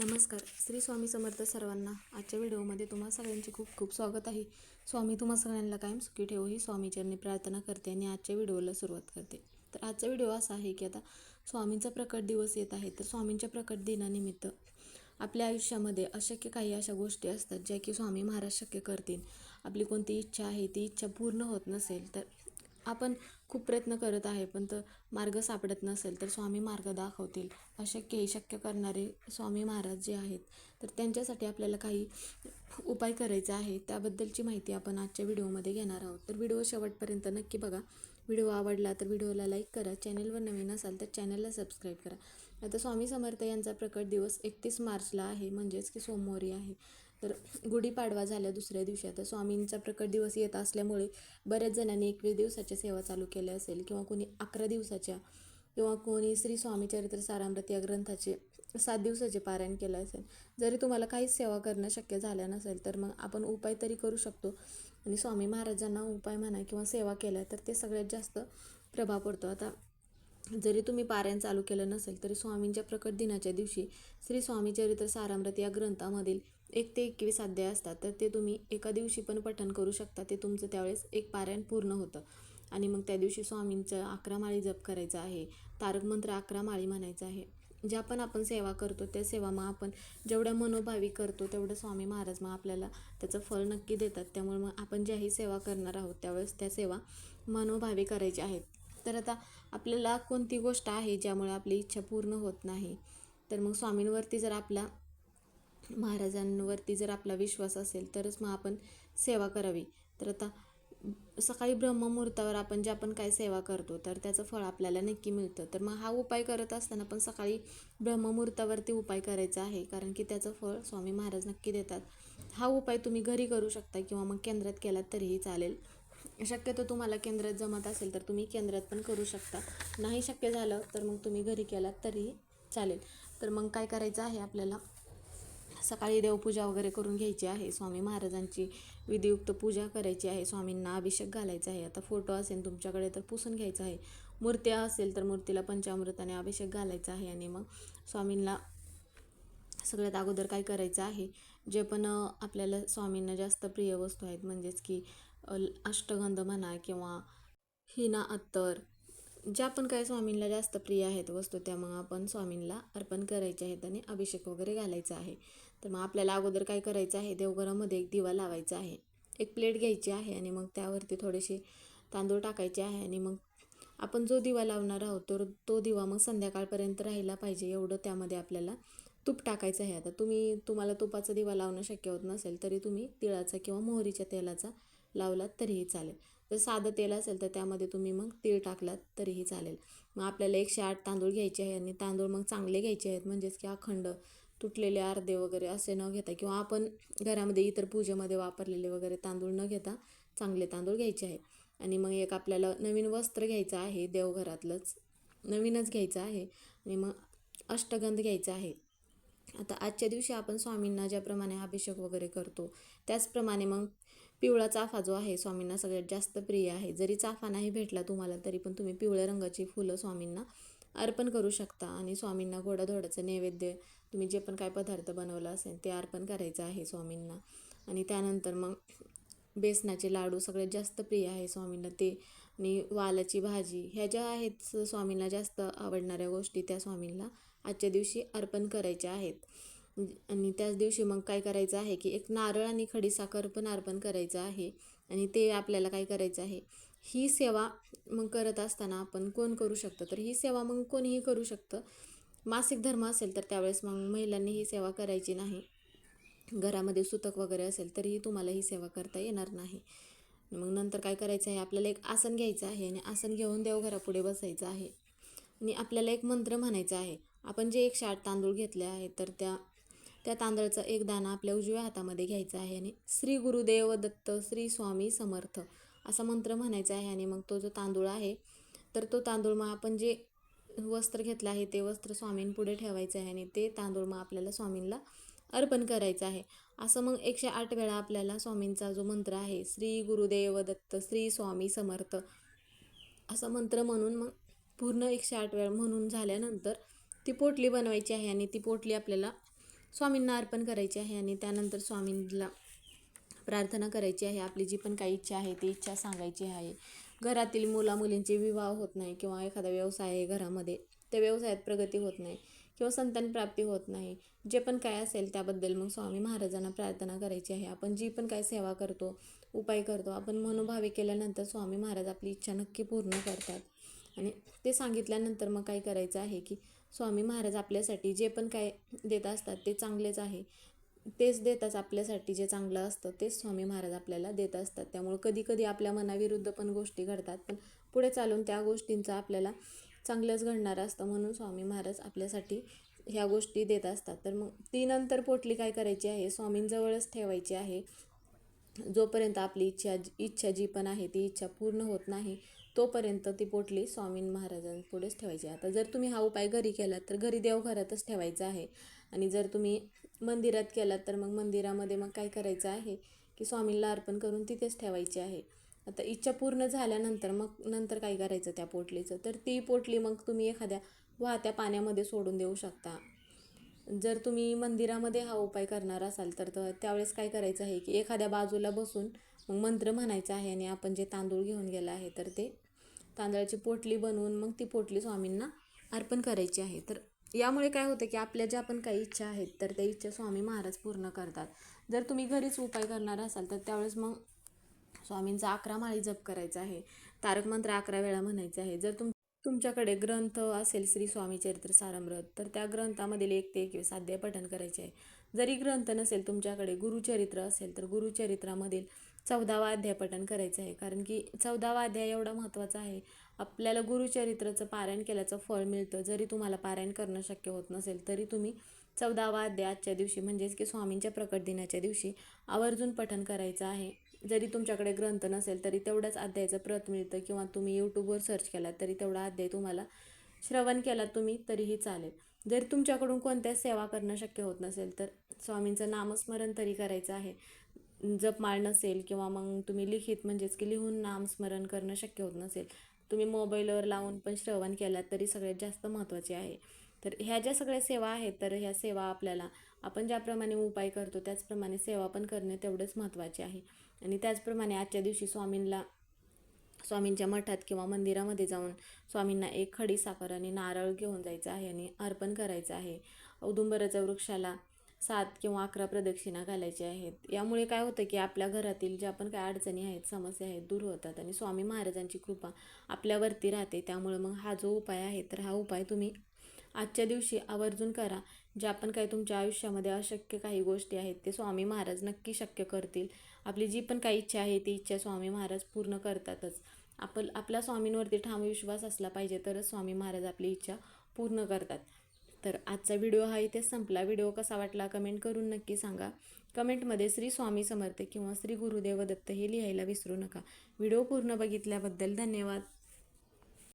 नमस्कार. श्री स्वामी समर्थ सर्वांना आजच्या व्हिडिओमध्ये तुम्हा सगळ्यांचे खूप खूप स्वागत आहे. स्वामी तुम्हा सगळ्यांना कायम सुखी ठेवू ही स्वामीचरणी प्रार्थना करते आणि आजच्या व्हिडिओला सुरुवात करते. तर आजचा व्हिडिओ असा आहे की आता स्वामींचा प्रकट दिवस येत आहे. तर स्वामींच्या प्रकट दिनानिमित्त आपल्या आयुष्यामध्ये अशक्य काही अशा गोष्टी असतात ज्या की स्वामी महाराज शक्य करतील. आपली कोणती इच्छा आहे ती इच्छा पूर्ण होत नसेल तर आपण खूप प्रयत्न करत आहे पण तर मार्ग सापडत नसेल तर स्वामी मार्ग दाखवतील. अशक्य हे शक्य करणारे स्वामी महाराज जे आहेत तर त्यांच्यासाठी आपल्याला काही उपाय करायचा आहे त्याबद्दलची माहिती आपण आजच्या व्हिडिओमध्ये घेणार आहोत. तर व्हिडिओ शेवटपर्यंत नक्की बघा. व्हिडिओ आवडला तर व्हिडिओला लाईक करा. चॅनलवर नवीन असाल तर चॅनलला सबस्क्राईब करा. आता स्वामी समर्थ यांचा प्रकट दिवस एकतीस मार्चला आहे म्हणजेच की सोमवारी आहे. तर गुढीपाडवा झाल्या दुसऱ्या दिवशी. आता स्वामींचा प्रकट दिवस येत असल्यामुळे बऱ्याच जणांनी एकवीस दिवसाच्या सेवा चालू केल्या असेल किंवा कोणी अकरा दिवसाच्या किंवा कोणी श्री स्वामी चरित्र सारामृत या ग्रंथाचे सात दिवसाचे पारायण केलं असेल. जरी तुम्हाला काहीच सेवा करणं शक्य झालं नसेल तर मग आपण उपाय तरी करू शकतो. आणि स्वामी महाराजांना उपाय म्हणा किंवा सेवा केल्या तर ते सगळ्यात जास्त प्रभाव पडतो. आता जरी तुम्ही पारायण चालू केलं नसेल तरी स्वामींच्या प्रकट दिनाच्या दिवशी श्री स्वामी चरित्र सारामृत या ग्रंथामधील एक ते एकवीस अध्याय असतात तर ते तुम्ही एका दिवशी पण पठण करू शकता. ते तुमचं त्यावेळेस एक पारायण पूर्ण होतं. आणि मग त्या दिवशी स्वामींचं अकरा माळी जप करायचं आहे तारक मंत्र अकरा माळी म्हणायचं आहे. ज्या पण आपण सेवा करतो त्या सेवा मग आपण जेवढ्या मनोभावी करतो तेवढं स्वामी महाराज मग आपल्याला त्याचं फळ नक्की देतात. त्यामुळे मग आपण ज्याही सेवा करणार आहोत त्यावेळेस त्या सेवा मनोभावी करायच्या आहेत. तर आता आपल्याला कोणती गोष्ट आहे ज्यामुळे आपली इच्छा पूर्ण होत नाही? तर मग स्वामींवरती जर आपला महाराजांवरती जर आपला विश्वास असेल तरच मग आपण सेवा करावी. तर आता सकाळी ब्रह्ममुहूर्तावर आपण जे आपण काय सेवा करतो तर त्याचं फळ आपल्याला नक्की मिळतं. तर मग हा उपाय करत असताना पण सकाळी ब्रह्ममुहूर्तावरती उपाय करायचा आहे कारण की त्याचं फळ स्वामी महाराज नक्की देतात. हा उपाय तुम्ही घरी करू शकता किंवा मग केंद्रात केलात तरीही चालेल. शक्यतो तुम्हाला केंद्रात जमत असेल तर तुम्ही केंद्रात पण करू शकता. नाही शक्य झालं तर मग तुम्ही घरी केलात तरीही चालेल. तर मग काय करायचं आहे आपल्याला? सकाळी देवपूजा वगैरे करून घ्यायची आहे. स्वामी महाराजांची विधियुक्त पूजा करायची आहे. स्वामींना अभिषेक घालायचा आहे. आता फोटो असेल तुमच्याकडे तर पुसून घ्यायचा आहे. मूर्त्या असेल तर मूर्तीला पंचामृताने अभिषेक घालायचा आहे आणि मग स्वामींना सगळ्यात अगोदर काय करायचं आहे? जे पण आपल्याला स्वामींना जास्त प्रिय वस्तू आहेत म्हणजेच की अष्टगंध म्हणा किंवा हिना अत्तर ज्या पण काही स्वामींना जास्त प्रिय आहेत वस्तू त्या मग आपण स्वामींना अर्पण करायच्या आहेत आणि अभिषेक वगैरे घालायचा आहे. तर मग आपल्याला अगोदर काय करायचं आहे? देवघरामध्ये एक दिवा लावायचा आहे. एक प्लेट घ्यायची आहे आणि मग त्यावरती थोडेसे तांदूळ टाकायचे आहे आणि मग आपण जो दिवा लावणार आहोत तर तो दिवा मग संध्याकाळपर्यंत राहिला पाहिजे. एवढं त्यामध्ये आपल्याला तूप टाकायचं आहे. आता तुम्ही तुम्हाला तुपाचा दिवा लावणं शक्य होत नसेल तरी तुम्ही तिळाचा किंवा मोहरीच्या तेलाचा लावलात तरीही चालेल. जर साधं तेल असेल तर त्यामध्ये तुम्ही मग तीळ टाकलात तरीही चालेल. मग आपल्याला एकशे आठ तांदूळ घ्यायचे आहे आणि तांदूळ मग चांगले घ्यायचे आहेत. म्हणजेच की अखंड तुटलेले अर्धे वगैरे असे न घेता किंवा आपण घरामध्ये इतर पूजेमध्ये वापरलेले वगैरे तांदूळ न घेता चांगले तांदूळ घ्यायचे आहे आणि मग एक आपल्याला नवीन वस्त्र घ्यायचं आहे देवघरातलंच. नवीनच घ्यायचं आहे. आणि मग अष्टगंध घ्यायचा आहे. आता आजच्या दिवशी आपण स्वामींना ज्याप्रमाणे अभिषेक वगैरे करतो त्याचप्रमाणे मग पिवळा चाफा जो आहे स्वामींना सगळ्यात जास्त प्रिय आहे. जरी चाफा नाही भेटला तुम्हाला तरी पण तुम्ही पिवळ्या रंगाची फुलं स्वामींना अर्पण करू शकता आणि स्वामींना गोडाधोडाचं नैवेद्य तुम्ही जे पण काय पदार्थ बनवलं असेल ते अर्पण करायचं आहे स्वामींना. आणि त्यानंतर मग बेसनाचे लाडू सगळ्यात जास्त प्रिय आहे स्वामींना. ते आणि वालाची भाजी ह्या ज्या आहेत स्वामींना जास्त आवडणाऱ्या गोष्टी त्या स्वामींना आजच्या दिवशी अर्पण करायच्या आहेत. म्हणजे आणि त्याच दिवशी मग काय करायचं आहे की एक नारळ आणि खडीसाखर पण अर्पण करायचं आहे आणि ते आपल्याला काय करायचं आहे? ही सेवा मग करत असताना आपण कोण करू शकतं? तर ही सेवा मग कोणीही करू शकतं. मासिक धर्म असेल तर त्यावेळेस मग महिलांनी ही सेवा करायची नाही. घरामध्ये सुतक वगैरे असेल तरीही तुम्हाला ही सेवा करता येणार नाही. मग नंतर काय करायचं आहे? आपल्याला एक आसन घ्यायचं आहे आणि आसन घेऊन देवघरापुढे बसायचं आहे. आणि आपल्याला एक मंत्र म्हणायचा आहे. आपण जे एकशे आठ तांदूळ घेतले आहेत तर त्या त्या तांदळाचा एक दाणा आपल्या उजव्या हातामध्ये घ्यायचा आहे आणि श्री गुरुदेव दत्त श्री स्वामी समर्थ असा मंत्र म्हणायचा आहे आणि मग तो जो तांदूळ आहे तर तो तांदूळ मग आपण जे वस्त्र घेतलं आहे ते वस्त्र स्वामींपुढे ठेवायचं आहे आणि ते तांदूळ मग आपल्याला स्वामींना अर्पण करायचं आहे. असं मग एकशे आठ वेळा आपल्याला स्वामींचा जो मंत्र आहे श्री गुरुदेव दत्त श्री स्वामी समर्थ असा मंत्र म्हणून मग पूर्ण एकशे आठ वेळा म्हणून झाल्यानंतर ती पोटली बनवायची आहे आणि ती पोटली आपल्याला स्वामींना अर्पण करायची आहे आणि त्यानंतर स्वामींना प्रार्थना करायची आहे. आपली जी पण काही इच्छा आहे ती इच्छा सांगायची आहे. घरातील मुलामुलींचे विवाह होत नाही किंवा एखादा व्यवसाय आहे घरामध्ये त्या व्यवसायात प्रगती होत नाही किंवा संतान प्राप्ती होत नाही. जे पण काय असेल त्याबद्दल मग स्वामी महाराजांना प्रार्थना करायची आहे. आपण जी पण काय सेवा करतो उपाय करतो आपण मनोभावे केल्यानंतर स्वामी महाराज आपली इच्छा नक्की पूर्ण करतात. आणि ते सांगितल्यानंतर मग काय करायचं आहे की स्वामी महाराज आपल्यासाठी जे पण काय देत असतात ते चांगलेच आहे. तेच देतात आपल्यासाठी जे चांगलं असतं तेच स्वामी महाराज आपल्याला देत असतात. त्यामुळं कधी कधी आपल्या मनाविरुद्ध पण गोष्टी घडतात. पण पुढे चालून त्या गोष्टींचा आपल्याला चांगलंच घडणार असतं म्हणून स्वामी महाराज आपल्यासाठी ह्या गोष्टी देत असतात. तर मग ती नंतर पोटली काय करायची आहे? स्वामींजवळच ठेवायची आहे. जोपर्यंत आपली इच्छा इच्छा जी पण आहे ती इच्छा पूर्ण होत नाही तोपर्यंत ती पोटली स्वामी महाराजांपुढेच ठेवायची. आता जर तुम्ही हा उपाय घरी केलात तर घरी देवघरातच ठेवायचा आहे. आणि जर तुम्ही मंदिरात केलात तर मग मंदिरामध्ये मग काय करायचं आहे? की स्वामींना अर्पण करून तिथेच ठेवायची आहे. आता इच्छा पूर्ण झाल्यानंतर मग नंतर काय करायचं त्या पोटलीचं? तर ती पोटली मग तुम्ही एखाद्या वाहत्या पाण्यामध्ये सोडून देऊ शकता. जर तुम्ही मंदिरामध्ये हा उपाय करणार असाल तर त्यावेळेस काय करायचं आहे की एखाद्या बाजूला बसून मग मंत्र म्हणायचा आहे आणि आपण जे तांदूळ घेऊन गेला आहे तर ते तांदळाची पोटली बनवून मग ती पोटली स्वामींना अर्पण करायची आहे. तर यामुळे काय होतं की आपल्या ज्या पण काही इच्छा आहेत तर त्या इच्छा स्वामी महाराज पूर्ण करतात. जर तुम्ही घरीच उपाय करणार असाल तर त्यावेळेस मग स्वामींचा अकरा माळी जप करायचा आहे. तारक मंत्र अकरा वेळा म्हणायचं आहे. जर तुम तुमच्याकडे ग्रंथ असेल श्री स्वामी चरित्र सारामृत तर त्या ग्रंथामधील एक ते एक अध्याय पठण करायचे आहे. जरी ग्रंथ नसेल तुमच्याकडे गुरुचरित्र असेल तर गुरुचरित्रामधील चौदावा अध्याय पठण करायचं आहे. कारण की चौदावा अध्याय एवढा महत्त्वाचा आहे. आपल्याला गुरुचरित्राचं पारायण केल्याचं फळ मिळतं. जरी तुम्हाला पारायण करणं शक्य होत नसेल तरी तुम्ही चौदावा अध्याय आजच्या दिवशी म्हणजेच की स्वामींच्या प्रकट दिनाच्या दिवशी आवर्जून पठण करायचं आहे. जरी तुमच्याकडे ग्रंथ नसेल तरी तेवढ्याच अध्यायाचं प्रत मिळतं किंवा तुम्ही यूट्यूबवर सर्च केलात तरी तेवढा अध्याय तुम्हाला श्रवण केलात तुम्ही तरीही चालेल. जर तुमच्याकडून कोणत्याच सेवा करणं शक्य होत नसेल तर स्वामींचं नामस्मरण तरी करायचं आहे. जपमाळ नसेल किंवा मग तुम्ही लिखित म्हणजेच की लिहून नामस्मरण करणं शक्य होत नसेल तुम्ही मोबाईलवर लावून पण श्रवण केलात तरी सगळ्यात जास्त महत्त्वाचे आहे. तर ह्या ज्या सगळ्या सेवा आहेत तर ह्या सेवा आपल्याला आपण ज्याप्रमाणे उपाय करतो त्याचप्रमाणे सेवा पण करणे तेवढंच महत्त्वाचे आहे. आणि त्याचप्रमाणे आजच्या दिवशी स्वामींना स्वामींच्या मठात किंवा मंदिरामध्ये जाऊन स्वामींना एक खडी साखर आणि नारळ घेऊन जायचं आहे आणि अर्पण करायचं आहे. औदुंबराच्या वृक्षाला सात किंवा अकरा प्रदक्षिणा घालायच्या आहेत. यामुळे काय होतं की आपल्या घरातील ज्या पण काय अडचणी आहेत समस्या आहेत दूर होतात आणि स्वामी महाराजांची कृपा आपल्यावरती राहते. त्यामुळे मग हा जो उपाय आहे तर हा उपाय तुम्ही आजच्या दिवशी आवर्जून करा. ज्या पण काही तुमच्या आयुष्यामध्ये अशक्य काही गोष्टी आहेत ते स्वामी महाराज नक्की शक्य करतील. आपली जी पण काही इच्छा आहे ती इच्छा स्वामी महाराज पूर्ण करतातच. आपण आपल्या स्वामींवरती ठाम विश्वास असला पाहिजे तरच स्वामी महाराज आपली इच्छा पूर्ण करतात. तर आजचा व्हिडिओ हा इथे संपला. व्हिडिओ कसा वाटला कमेंट करून नक्की सांगा. कमेंटमध्ये श्री स्वामी समर्थ किंवा श्री गुरुदेव दत्त हे लिहायला विसरू नका. व्हिडिओ पूर्ण बघितल्याबद्दल धन्यवाद.